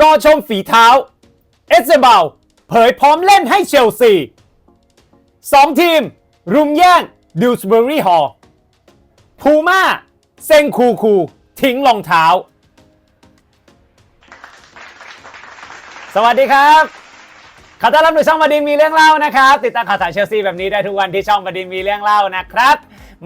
รอชมฝีเท้า เอสเซเบลเผยพร้อมเล่นให้เชลซีสองทีม รุมแย่งดิวสเบอรี่ฮอลพูม่าเซ็งคูคู ทิ้งรองเท้า สวัสดีครับขอต้อนรับสู่ช่องบดินมีเรื่องเล่านะครับ ติดตามข่าวสารเชลซีแบบนี้ได้ทุกวันที่ช่องบดินมีเรื่องเล่านะครับ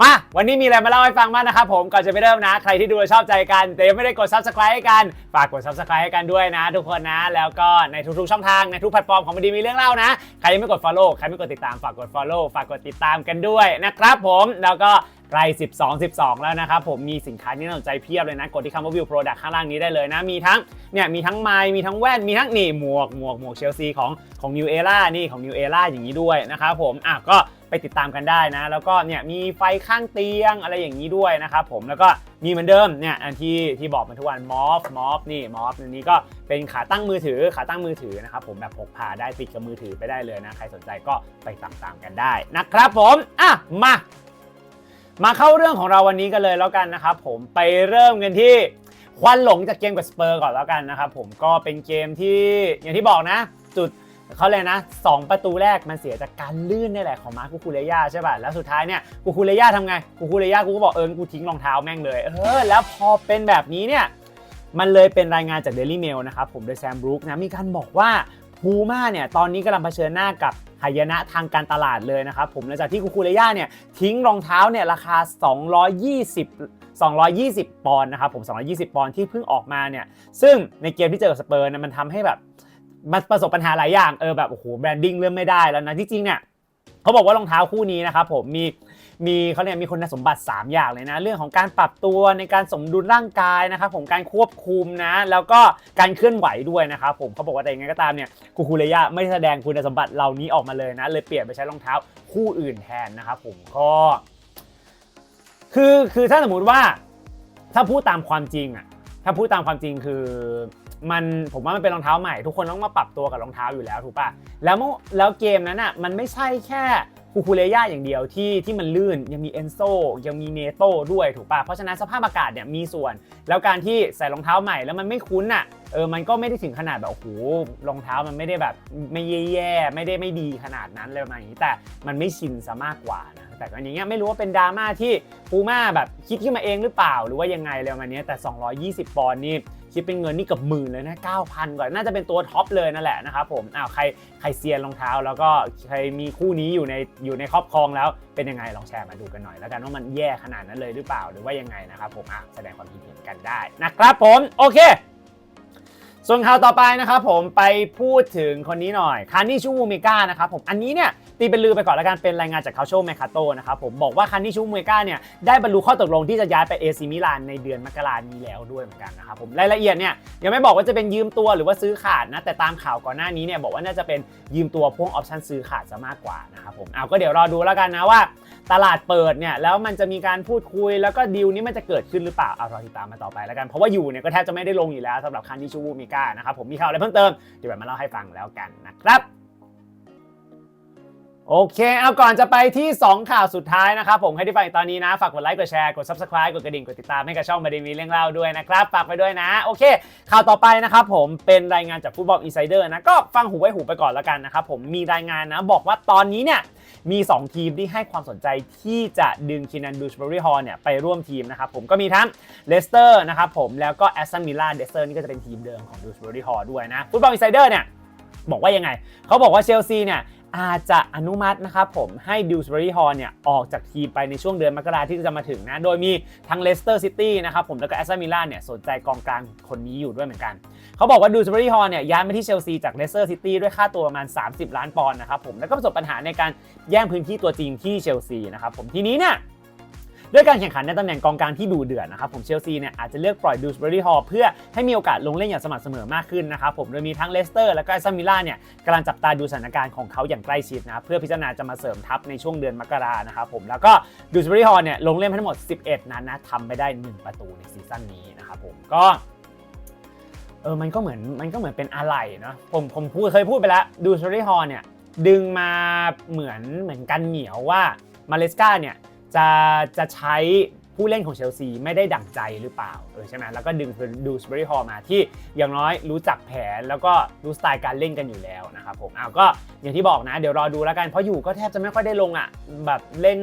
มา วันนี้มีอะไรมาเล่าให้ฟังบ้างนะครับผม ก่อนจะไปเริ่มนะ ใครที่ดูแลชอบใจกัน แต่ยังไม่ได้กด subscribe ให้กัน ฝากกด subscribe ให้กันด้วยนะ ทุกคนนะ แล้วก็ในทุกๆช่องทางในทุกแพลตฟอร์มของบดินมีเรื่องเล่านะ ใครยังไม่กด follow ใครไม่กดติดตามฝากกด follow ฝากกดติดตามกันด้วยนะครับผมแล้วก็ใกล้12 12 แล้วนะครับผมมีสินค้าที่น่าสนใจเพียบเลยนะ กดที่คำว่า view product ข้างล่างนี้ได้เลยนะ มีทั้งเนี่ยมีทั้งไมค์มีทั้งแว่น มีทั้งนี่หมวกหมวกหมวกเชลซีของของ New Era นี่ของ New Era อย่างนี้ด้วยนะครับผมอะก็ ไปติดตามกันได้นะ แล้วก็เนี่ยมีไฟข้างเตียงอะไรอย่างนี้ด้วยนะครับผมแล้วก็มีเหมือนเดิมเนี่ยอันที่ที่บอกมาทุกวันมอฟมอฟนี่มอฟอันนี้ก็เป็นขาตั้งมือถือขาตั้งมือถือนะครับผมแบบพกพาได้ติดกับมือถือไปได้เลยนะใครสนใจก็ไปตามๆกันได้นะครับผมอะมามาเข้าเรื่องของเราวันนี้กันเลยแล้วกันนะครับผมไปเริ่มกันที่ควันหลงจากเกมกับสเปอร์ก่อนแล้วกันนะครับผมก็เป็นเกมที่อย่างที่บอกนะ จุด เขาเลยนะสองประตูแรกมันเสียจากการลื่นนี่แหละของมาร์คูคูเรย่าใช่ป่ะ แล้วสุดท้ายเนี่ยกูคูเรย่าทำไงกูคูเรย่ากูก็บอกเออกูทิ้งรองเท้าแม่งเลย เออ แล้วพอเป็นแบบนี้เนี่ยมันเลยเป็นรายงานจาก Daily Mail นะครับผมโดยแซมบรูคนะมีการบอกว่าพูม่าเนี่ยตอนนี้กำลังเผชิญหน้ากับหายนะทางการตลาดเลยนะครับผมหลังจากที่กูคูเรย่าเนี่ยทิ้งรองเท้าเนี่ยราคา 220 220 ปอนด์นะครับผม 220 ปอนด์ที่เพิ่งออกมาเนี่ยซึ่งในเกมที่เจอกับสเปอร์เนี่ยมันทำให้แบบ มันประสบปัญหาหลายอย่างเออแบบโอ้โหแบรนดิ้งเริ่มไม่ได้แล้วนะที่จริงเนี่ยเขาบอกว่ารองเท้าคู่นี้นะครับผมมีมีเขาเนี่ยมีคุณสมบัติ 3 อย่างเลยนะ เรื่องของการปรับตัวในการสมดุลร่างกายนะครับผมการควบคุมนะ แล้วก็การเคลื่อนไหวด้วยนะครับผมเขาบอกว่าแต่ยังไงก็ตามเนี่ยกูคูเรย่าไม่แสดงคุณสมบัติเหล่านี้ออกมาเลยนะ เลยเปลี่ยนไปใช้รองเท้าคู่อื่นแทนนะครับผมก็คือคือถ้าสมมติว่าถ้าพูดตามความจริงอะถ้าพูดตามความจริงคือ มันผมว่ามันเป็นรองเท้าใหม่ ทุกคนต้องมาปรับตัวกับรองเท้าอยู่แล้วถูกปะแล้วเมื่อแล้วเกมนั้นอะมันไม่ใช่แค่คูคูเลย่าอย่างเดียวที่ที่มันลื่นยังมีเอนโซยังมีเนโต้ด้วยถูกปะเพราะฉะนั้นสภาพอากาศเนี่ยมีส่วน แล้วการที่ใส่รองเท้าใหม่แล้วมันไม่คุ้นอะเออมันก็ไม่ได้ถึงขนาดแบบโอ้โหรองเท้ามันไม่ได้แบบไม่แย่ๆไม่ได้ไม่ดีขนาดนั้นเลยประมาณนี้แต่มันไม่ชินซะมากกว่านะแต่อันอย่างเงี้ยไม่รู้ว่าเป็นดราม่าที่ปูม่าแบบคิดขึ้นมาเองหรือเปล่า หรือว่ายังไงเลยประมาณเนี้ยแต่ 220 ปอนด์นี่ คิดเป็นเงินนี่เกับหมื่นเลยนะ9,000กว่าน่าจะเป็นตัวท็อปเลยนั่นแหละนะครับผมอ้าวใครใครเซียนรองเท้า แล้วก็ใครมีคู่นี้อยู่ในอยู่ในครอบครองแล้วเป็นยังไงลองแชร์มาดูกันหน่อย แล้วกันว่ามันแย่ขนาดนั้นเลยหรือเปล่าหรือว่ายังไงนะครับผมอะแสดงความคิดเห็นกันได้นะครับผมโอเค ส่วนข่าวต่อไปนะครับผมไปพูดถึงคนนี้หน่อยคานิชูมูเมกานะครับผมอันนี้เนี่ยตีเป็นลือไปก่อนแล้วกันเป็นรายงานจากคาโชเมคาโตนะครับผมบอกว่าคานิชูมูเมกาเนี่ยได้บรรลุข้อตกลงที่จะย้ายไปเอซิมิลานในเดือนมกรานี้แล้วด้วยเหมือนกันนะครับผมรายละเอียดเนี่ยยังไม่บอกว่าจะเป็นยืมตัวหรือว่าซื้อขาดนะแต่ตามข่าวก่อนหน้านี้เนี่ยบอกว่าน่าจะเป็นยืมตัวพ่วงออปชั่นซื้อขาดซะมากกว่านะครับผมเอาก็เดี๋ยวรอดูแล้วกันนะว่า ตลาดเปิดเนี่ยแล้วมันจะมีการพูดคุยแล้วก็ดีลนี้มันจะเกิดขึ้นหรือเปล่าเอารอติดตามมาต่อไปแล้วกันเพราะว่าอยู่เนี่ยก็แทบจะไม่ได้ลงอยู่แล้วสำหรับคันที่ชูวูมิก้านะครับผมมีข่าวอะไรเพิ่มเติมเดี๋ยวแบบมาเล่าให้ฟังแล้วกันนะครับ โอเค เอาก่อนจะไปที่ 2 ข่าวสุดท้ายนะครับ ผมให้ที่ฟังตอนนี้นะ ฝากกดไลค์ กดแชร์ กด subscribe กดกระดิ่ง กดติดตามให้กับช่องมาดีมีเรื่องเล่าด้วยนะครับ ฝากไปด้วยนะ โอเค ข่าวต่อไปนะครับผมเป็นรายงานจากฟุตบอลอินไซเดอร์นะ ก็ฟังหูไว้หูไปก่อนแล้วกันนะครับผมมีรายงานนะ บอกว่าตอนนี้เนี่ยมี 2 ทีมที่ให้ความสนใจที่จะดึงคินันดูชบริฮอลเนี่ยไปร่วมทีมนะครับผมก็มีทั้งเลสเตอร์นะครับผมแล้วก็แอสตันมิลล่าเลสเตอร์นี่ก็จะเป็นทีมเดิมของดูชบริฮอลด้วยนะฟุตบอลอินไซเดอร์เนี่ยบอกว่ายังไงเขาบอกว่าเชลซีเนี่ย อาจจะอนุมัตินะครับผมให้ดิวส์บรีฮอลเนี่ยออกจากทีมไปในช่วงเดือนมกราที่จะมาถึงนะ โดยมีทั้งเลสเตอร์ซิตี้นะครับผมแล้วก็แอสตันวิลล่าเนี่ยสนใจกองกลางคนนี้อยู่ด้วยเหมือนกัน เขาบอกว่าดิวส์บรีฮอลเนี่ยย้ายมาที่เชลซีจากเลสเตอร์ซิตี้ด้วยค่าตัวประมาณ 30 ล้านปอนด์นะครับผมแล้วก็ประสบปัญหาในการแย่งพื้นที่ตัวจริงที่เชลซีนะครับผมทีนี้เนี่ย ด้วยการแข่งขันในตำแหน่งกองกลางที่ดูเดือดนะครับผมเชลซีเนี่ยอาจจะเลือกปล่อยดูสเบอรี่ฮอลเพื่อให้มีโอกาสลงเล่นอย่างสม่ำเสมอมากขึ้นนะครับผมโดยมีทั้งเลสเตอร์และก็แอสตันมิลล่าเนี่ยกำลังจับตาดูสถานการณ์ของเขาอย่างใกล้ชิดนะเพื่อพิจารณาจะมาเสริมทัพในช่วงเดือนมกรานะครับผมแล้วก็ดูสเบอรี่ฮอลเนี่ยลงเล่นทั้งหมด 11 นัดนะทำไปได้ 1 ประตูในซีซั่นนี้นะครับผมก็เออมันก็เหมือนมันก็เหมือนเป็นอะไรเนาะผมผมพูดเคยพูดไปแล้วดูสเบอรี่ฮอลเนี่ยดึงมาเหมือนเหมือนกันเหนียวว่ามาเลสกาเนี่ย จะจะใช้ผู้เล่นของเชลซีไม่ได้ดั่งใจหรือเปล่าเออใช่ไหมแล้วก็ดึงดูสเบอรี่ฮอลมาที่อย่างน้อยรู้จักแผนแล้วก็รู้สไตล์การเล่นกันอยู่แล้วนะครับผมอ้าวก็อย่างที่บอกนะ เดี๋ยวรอดูแล้วกันเพราะอยู่ก็แทบจะไม่ค่อยได้ลงอะแบบเล่น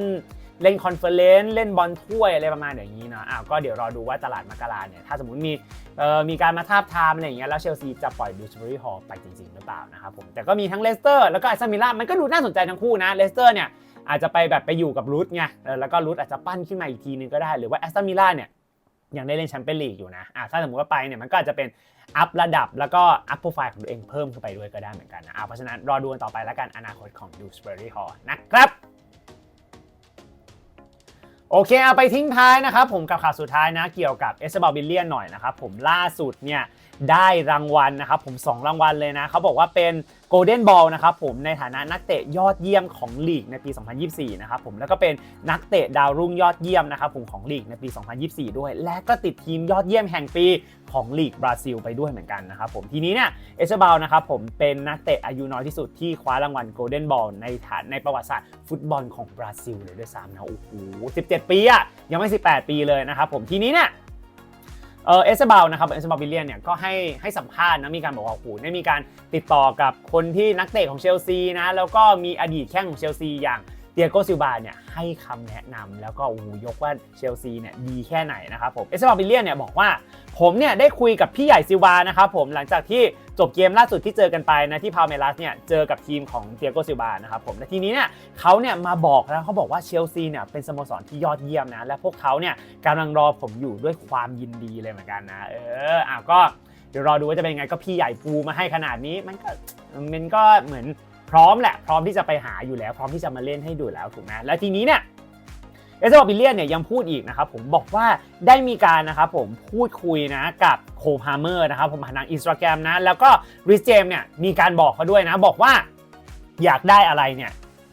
เล่นคอนเฟอเรนซ์เล่นบอลถ้วยอะไรประมาณอย่างนี้เนาะอ้าวก็เดี๋ยวรอดูว่าตลาดมกราเนี่ยถ้าสมมติมีเอ่อมีการมาทาบทามอะไรอย่างเงี้ยแล้วเชลซีจะปล่อยดูสเบอรี่ฮอลไปจริงๆหรือเปล่านะครับผมแต่ก็มีทั้งเลสเตอร์แล้วก็ไอซ์มิลล่ามันก็ดูน่าสนใจทั้งคู่นะเลสเตอร์เนี่ย อาจจะไปแบบไปอยู่กับรูทไงแล้วก็รูทอาจจะปั้นขึ้นมาอีกทีนึงก็ได้ หรือว่าแอสตันมิลล่าเนี่ยยังได้เล่นแชมเปี้ยนลีกอยู่นะอะถ้าสมมติว่าไปเนี่ยมันก็อาจจะเป็นอัพระดับแล้วก็อัพโปรไฟล์ของตัวเองเพิ่มขึ้นไปด้วยก็ได้เหมือนกันนะอะเพราะฉะนั้นรอดูกันต่อไปแล้วกันอนาคตของดูสเบอรี่ฮอลนะครับโอเคเอาไปทิ้งท้ายนะครับผมกับข่าวสุดท้ายนะเกี่ยวกับเอสเบลบิลเลียนหน่อยนะครับผมล่าสุดเนี่ยได้รางวัลนะครับผม 2 รางวัลเลยนะเขาบอกว่าเป็น โกลเด้นบอลนะครับผมในฐานะนักเตะยอดเยี่ยมของลีกในปี 2024 นะครับผมแล้วก็เป็นนักเตะดาวรุ่งยอดเยี่ยมนะครับผมของลีกในปี 2024 ด้วย และก็ติดทีมยอดเยี่ยมแห่งปีของลีกบราซิลไปด้วยเหมือนกันนะครับผมทีนี้เนี่ยเอสเบลนะครับผมเป็นนักเตะอายุน้อยที่สุดที่คว้ารางวัลโกลเด้นบอลในฐานในประวัติศาสตร์ฟุตบอลของบราซิลเลยด้วยซ้ำนะโอ้โห17 ปีอะยังไม่ 18 ปีเลยนะครับผมทีนี้เนี่ย เออเอสเบลนะครับเอสเบลวิลเลียนเนี่ยก็ให้ให้สัมภาษณ์นะมีการบอกว่าโอ้โหได้มีการติดต่อกับคนที่นักเตะของเชลซีนะแล้วก็มีอดีตแข้งของเชลซีอย่าง ตียโกซิลบาเนี่ยให้คำแนะนำแล้วก็โอ้โหยกว่าเชลซีเนี่ยดีแค่ไหนนะครับผมเอสเบลวิเลียนเนี่ยบอกว่าผมเนี่ยได้คุยกับพี่ใหญ่ซิลวานะครับผมหลังจากที่จบเกมล่าสุดที่เจอกันไปนะที่พาเมลัสเนี่ยเจอกับทีมของเตียโกซิลวานะครับผมและทีนี้เนี่ยเขาเนี่ยมาบอกแล้วเขาบอกว่าเชลซีเนี่ยเป็นสโมสรที่ยอดเยี่ยมนะและพวกเขาเนี่ยกำลังรอผมอยู่ด้วยความยินดีเลยเหมือนกันนะเอออะก็เดี๋ยวรอดูว่าจะเป็นยังไงก็พี่ใหญ่ปูมาให้ขนาดนี้มันก็มันก็เหมือน พร้อมแหละ พร้อมที่จะไปหาอยู่แล้ว พร้อมที่จะมาเล่นให้ดูแล้วถูกไหมแล้วทีนี้เนี่ยเอสเบอร์บิเลียนเนี่ยยังพูดอีกนะครับผมบอกว่าได้มีการนะครับผมพูดคุยนะกับโคพาเมอร์นะครับผมผ่านทางอินสตาแกรมนะ แล้วก็ริสเจมเนี่ยมีการบอกเขาด้วยนะ บอกว่าอยากได้อะไรเนี่ย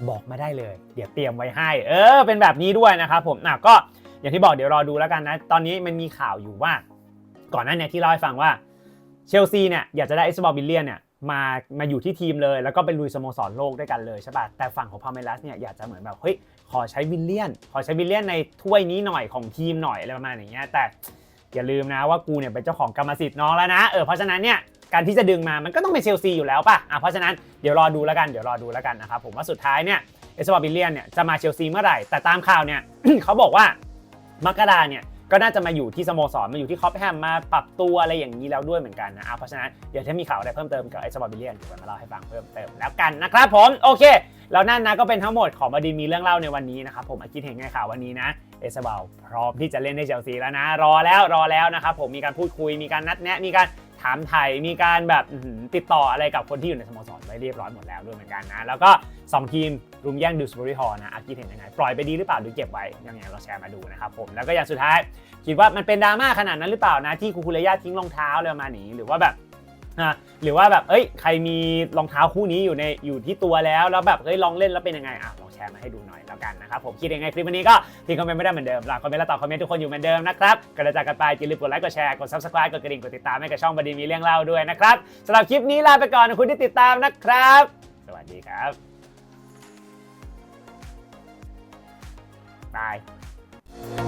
บอกมาได้เลย เดี๋ยวเตรียมไว้ให้ เออ เป็นแบบนี้ด้วยนะครับผมอะก็อย่างที่บอกเดี๋ยวรอดูแล้วกันนะ ตอนนี้มันมีข่าวอยู่ว่า ก่อนหน้านี้ที่เล่าให้ฟังว่าเชลซีเนี่ยอยากจะได้เอสเบอร์บิเลียนเนี่ย มามาอยู่ที่ทีมเลย แล้วก็เป็นลุยสโมสรโลกด้วยกันเลยใช่ป่ะแต่ฝั่งของพาเมลัสเนี่ยอยากจะเหมือนแบบเฮ้ยขอใช้วิลเลียน ขอใช้วิลเลียนในถ้วยนี้หน่อยของทีมหน่อยอะไรประมาณอย่างเงี้ยแต่อย่าลืมนะว่ากูเนี่ยเป็นเจ้าของกรรมสิทธิ์น้องแล้วนะเออเพราะฉะนั้นเนี่ยการที่จะดึงมามันก็ต้องเป็นเชลซีอยู่แล้วป่ะอะเพราะฉะนั้นเดี๋ยวรอดูแล้วกันเดี๋ยวรอดูแล้วกันนะครับผมว่าสุดท้ายเนี่ยเอสบอบิลเลียนเนี่ยจะมาเชลซีเมื่อไหร่แต่ตามข่าวเนี่ยเขาบอกว่ามกราเนี่ย ก็น่าจะมาอยู่ที่สโมสรมาอยู่ที่คอปแฮมมาปรับตัวอะไรอย่างนี้แล้วด้วยเหมือนกันนะอะเพราะฉะนั้นเดี๋ยวถ้ามีข่าวอะไรเพิ่มเติมกับไอซ์บอบิเลียนเดี๋ยวมาเล่าให้ฟังเพิ่มเติมแล้วกันนะครับผมโอเคแล้วนั่นนะก็เป็นทั้งหมดของบดีมีเรื่องเล่าในวันนี้นะครับผมอาคิดเห็นไงข่าววันนี้นะเอสบาพร้อมที่จะเล่นในเชลซีแล้วนะ รอแล้วรอแล้วนะครับผมมีการพูดคุยมีการนัดแนะมีการ ถามไทยมีการแบบติดต่ออะไรกับคนที่อยู่ในสโมสรไว้เรียบร้อยหมดแล้วด้วยเหมือนกันนะ แล้วก็สองทีมรุมแย่งดิวสบริฮอนะอาคิเห็นยังไง ปล่อยไปดีหรือเปล่าหรือเก็บไว้ยังไงเราแชร์มาดูนะครับผม แล้วก็อย่างสุดท้าย คิดว่ามันเป็นดราม่าขนาดนั้นหรือเปล่านะที่คูคุเรย่าทิ้งรองเท้าเลยมาหนีหรือว่าแบบ อะหรือว่าแบบเอ้ยใครมีรองเท้าคู่นี้อยู่ในอยู่ที่ตัวแล้วแล้วแบบเฮ้ยลองเล่นแล้วเป็นยังไงอะลองแชร์มาให้ดูหน่อยแล้วกันนะครับผมคิดยังไงคลิปวันนี้ก็ทิ้งคอมเมนต์ไม่ได้เหมือนเดิมหลังคอมเมนต์และตอบคอมเมนต์ทุกคนอยู่เหมือนเดิมนะครับก่อนจะจากกันไปอย่าลืมกดไลค์กดแชร์กด subscribe กดกระดิ่งกดติดตามให้กับช่องบดีมีเรื่องเล่าด้วยนะครับสำหรับคลิปนี้ลาไปก่อนขอบคุณที่ติดตามนะครับ สวัสดีครับบาย